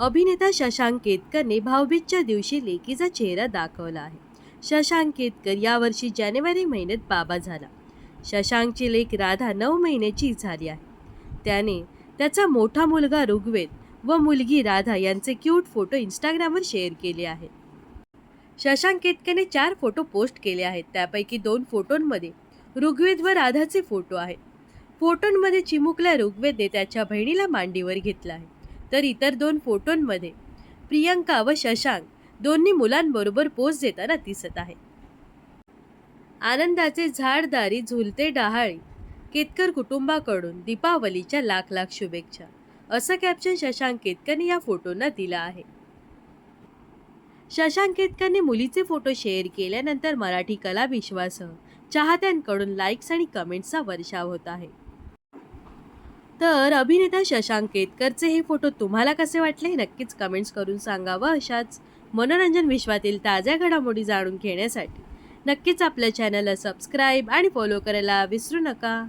अभिनेता शशांक केतकरने भाऊबीजच्या दिवशी लेकीचा चेहरा दाखवला आहे. शशांक केतकर यावर्षी जानेवारी महिन्यात बाबा झाला. शशांकची लेख राधा नऊ महिन्याची झाली आहे. त्याने त्याचा मोठा मुलगा ऋग्वेद व मुलगी राधा यांचे क्यूट फोटो इंस्टाग्रामवर शेअर केले आहेत. शशांक केतकरने चार फोटो पोस्ट केले आहेत. त्यापैकी दोन फोटोंमध्ये ऋग्वेद व राधाचे फोटो आहेत. फोटोंमध्ये चिमुकल्या ऋग्वेदने त्याच्या बहिणीला मांडीवर घेतला आहे. तर इतर दोन फोटोंमध्ये प्रियंका व शशांक दोन्ही मुलांबरोबर पोज देताना दिसत आहे. आनंदाचे झाडदारी झुलते डहाळी केतकर कुटुंबाकडून दीपावलीच्या लाख लाख शुभेच्छा असं कॅप्शन शशांक केतकरने या फोटोंना दिलं आहे. शशांक केतकरने मुलीचे फोटो शेअर केल्यानंतर मराठी कला विश्वासह चाहत्यांकडून लाईक्स आणि कमेंट्सचा वर्षाव होत आहे. तर अभिनेता शशांक केतकरचे हे फोटो तुम्हाला कसे वाटले? नक्कीच कमेंट्स करून सांगा व अशाच मनोरंजन विश्वातील ताज्या घडामोडी जाणून घेण्यासाठी. नक्कीच आपल्या चॅनलला सबस्क्राईब आणि फॉलो करायला विसरू नका.